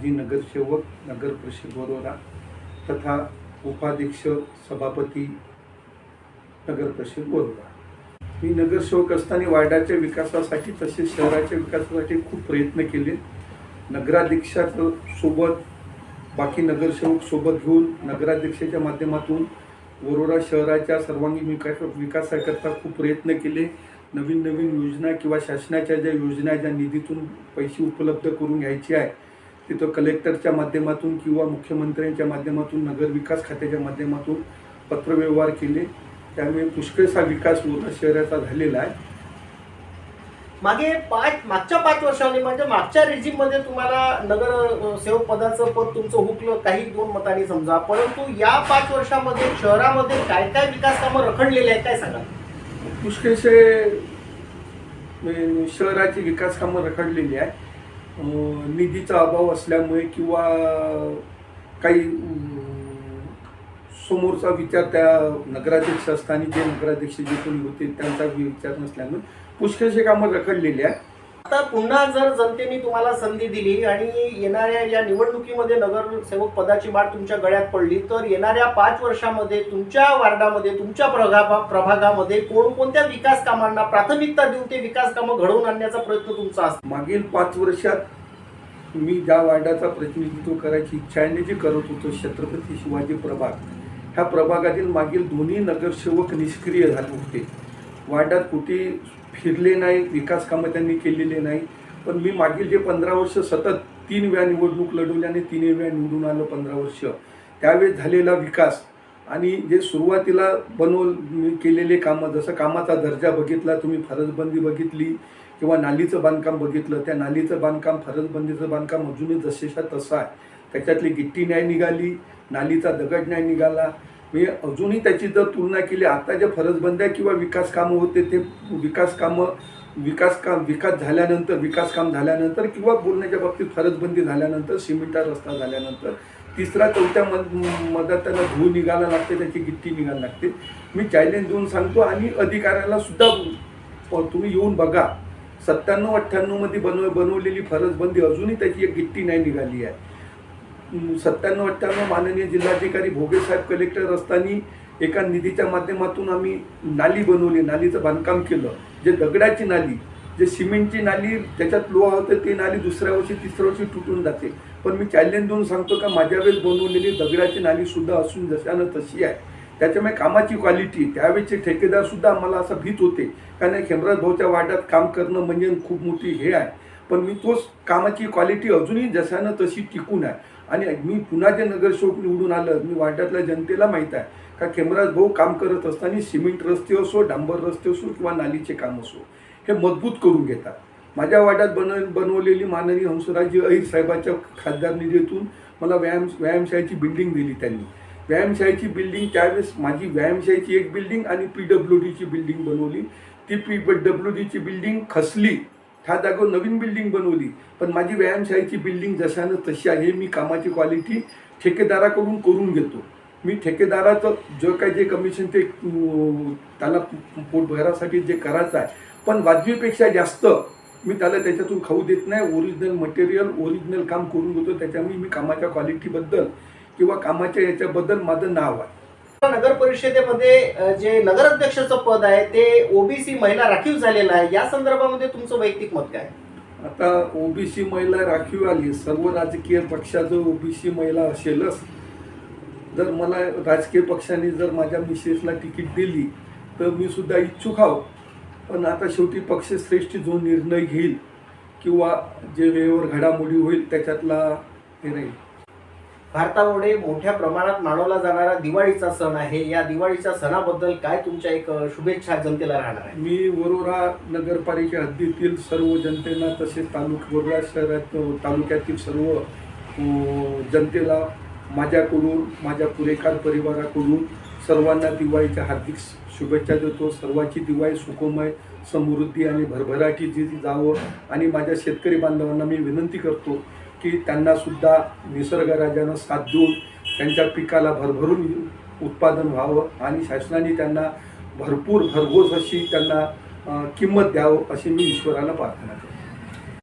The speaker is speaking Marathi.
माजी नगरसेवक नगर परिषद वरोरा तथा उपाध्यक्ष सभापती नगर परिषद वरोरा मी नगरसेवक असताना वार्डाच्या विकासासाठी तसेच शहराच्या विकासासाठी खूप प्रयत्न केले. नगराध्यक्षाचं सोबत बाकी नगरसेवक सोबत घेऊन नगराध्यक्षाच्या माध्यमातून वरोरा शहराच्या सर्वांगीण विकास विकासाकरता खूप प्रयत्न केले. नवीन नवीन योजना किंवा शासनाच्या ज्या योजना ज्या निधीतून पैसे उपलब्ध करून घ्यायचे आहे तिथं कलेक्टरच्या माध्यमातून किंवा मुख्यमंत्र्यांच्या माध्यमातून नगर विकास खात्याच्या माध्यमातून पत्रव्यवहार केले. त्यामुळे पुष्कळसा विकास वरोरा शहराचा झालेला आहे. मागे पाच मागच्या पाच वर्षांनी म्हणजे मागच्या रेजिममध्ये तुम्हाला नगर सेवक पदाचं पद तुमचं हुकलं काही दोन मतांनी समजा. परंतु या पाच वर्षामध्ये शहरामध्ये काय काय विकास कामं रखडलेली आहेत काय सांगा पुष्कळसे शहराची विकास कामं रखडलेली आहे निधीचा अभाव असल्यामुळे किंवा काही समोरचा विचार त्या नगराध्यक्ष असताना जे नगराध्यक्ष जे कोणी होते त्यांचा विचार नसल्यामुळे पुष्कळसे कामं रखडलेली आहे आता पुन्हा जर जनतेने तुम्हाला संधी दिली आणि येणाऱ्या या निवडणुकीमध्ये नगरसेवक पदाची बाळ तुमच्या गळ्यात पडली तर येणाऱ्या पाच वर्षामध्ये तुमच्या वार्डामध्ये तुमच्या प्रभागा प्रभागामध्ये कोणकोणत्या विकास कामांना प्राथमिकता देऊन ते विकास कामं घडवून आणण्याचा प्रयत्न तुमचा असतो? मागील पाच वर्षात मी ज्या वार्डाचा प्रतिनिधित्व करायची इच्छा आहे जे करत होतो छत्रपती शिवाजी प्रभाग ह्या प्रभागातील मागील दोन्ही नगरसेवक निष्क्रिय झाले होते. वाड्यात कुठे फिरले नाही विकास कामं त्यांनी केलेले नाही. पण मी मागील जे पंधरा वर्ष सतत तीन वेळा निवडणूक लढवली आणि तिन्ही वेळा निवडून आलो पंधरा वर्ष. त्यावेळेस झालेला विकास आणि जे सुरुवातीला बनव केलेले कामं जसं कामाचा दर्जा बघितला तुम्ही फरजबंदी बघितली किंवा नालीचं बांधकाम बघितलं त्या नालीचं बांधकाम फरजबंदीचं बांधकाम अजूनही जसेशा तसं आहे. त्याच्यातली गिट्टी नाही निघाली नालीचा दगड नाही निघाला मी अजूनही त्याची जर तुलना केली आता ज्या फरजबंद्या किंवा विकास कामं होते ते विकास कामं विकास काम विकास झाल्यानंतर विकास काम झाल्यानंतर किंवा बोलण्याच्या बाबतीत फरजबंदी झाल्यानंतर सिमेंटचा रस्ता झाल्यानंतर तिसरा चौथ्या मद मधात त्याला धूळ निघायला लागते त्याची गिट्टी निघायला लागते. मी चॅलेंज देऊन सांगतो आणि अधिकाऱ्याला सुद्धा तुम्ही येऊन बघा. सत्त्याण्णव अठ्ठ्याण्णवमध्ये बनव बनवलेली फरजबंदी अजूनही त्याची एक गिट्टी नाही निघाली आहे. सत्त्याण्णव अठ्ठ्याण्णव माननीय जिल्हाधिकारी भोगे साहेब कलेक्टर असताना एका निधीच्या माध्यमातून आम्ही नाली बनवली नालीचं बांधकाम केलं. जे दगडाची नाली जे सिमेंटची नाली त्याच्यात लोहा होते ती नाली दुसऱ्या वर्षी तिसऱ्या वर्षी तुटून जाते. पण मी चॅलेंज देऊन सांगतो का माझ्या वेळेस बनवलेली दगडाची नालीसुद्धा असून जशानं तशी आहे. त्याच्यामुळे कामाची क्वालिटी त्यावेळेचे ठेकेदारसुद्धा आम्हाला असं भीत होते. कारण खेमराज भाऊच्या वाड्यात काम करणं म्हणजे खूप मोठी हे आहे. पण मी तोच कामाची क्वालिटी अजूनही जशानं तशी टिकून आहे. आणि मी पुन्हा ते नगरसेवक निवडून आलं मी वाड्यातल्या जनतेला माहीत आहे का खेमराज भाऊ काम करत असताना सिमेंट रस्ते असो डांबर रस्ते असो किंवा नालीचे काम असो हे मजबूत करून घेतात. माझ्या वाड्यात बन बनवलेली माननीय हंसराजी अहिर साहेबाच्या खासदार निधीतून मला व्यायाम व्यायामशाळेची बिल्डिंग दिली त्यांनी. व्यायामशाळेची बिल्डिंग त्यावेळेस माझी व्यायामशाळेची एक बिल्डिंग आणि पी डब्ल्यू डीची बिल्डिंग बनवली. ती पी डब्ल्यू डीची बिल्डिंग खसली. ह्या जागेवर नवीन बिल्डिंग बनवली. पण माझी व्यायामशाळेची बिल्डिंग जशानं तशी आहे मी कामाची क्वालिटी ठेकेदाराकडून करून घेतो. मी ठेकेदाराचं जो काही जे कमिशन ते त्याला पोट भरासाठी जे करायचं आहे. पण वाजवीपेक्षा जास्त मी त्याला त्याच्यातून खाऊ देत नाही. ओरिजिनल मटेरियल ओरिजिनल काम करून घेतो. त्याच्यामुळे मी कामाच्या क्वालिटीबद्दल किंवा कामाच्या याच्याबद्दल माझं नाव आहे. नगर परिषदेमध्ये जे नगराध्यक्षाचं पद आहे ते ओबीसी महिला राखीव झालेलं आहे. या संदर्भामध्ये तुमचं वैयक्तिक मत काय? आता ओबीसी महिला राखीव आली. सर्व राजकीय पक्षाचं ओबीसी महिला असेलच. जर मला राजकीय पक्षाने जर माझ्या मिसेसला तिकीट दिली तर मी सुद्धा इच्छुक आहो. पण आता शेवटी पक्षश्रेष्ठी जो निर्णय घेईल किंवा जे वेळेवर घडामोडी होईल त्याच्यातला हे नाही. भारतामध्ये मोठ्या प्रमाणात मानवला जाणारा दिवाळीचा सण आहे. या दिवाळीच्या सणाबद्दल काय तुमच्या एक शुभेच्छा जनतेला राहणार आहे? मी वरोरा नगरपालिका हद्दीतील सर्व जनतेला तसेच तालुक वरोरा शहरात तालुक्यातील सर्व जनतेला माझ्याकडून माझ्या पुरेकार परिवाराकडून सर्वांना दिवाळीच्या हार्दिक शुभेच्छा देतो. सर्वांची दिवाळी सुखमय समृद्धी आणि भरभराटी जी जावं. आणि माझ्या शेतकरी बांधवांना मी विनंती करतो की त्यांना सुद्धा निसर्गराजानं साथ देऊन त्यांच्या पिकाला भरभरून उत्पादन व्हावं आणि शासनाने त्यांना भरपूर भरघोस अशी त्यांना किंमत द्यावं अशी मी ईश्वराला प्रार्थना करतो.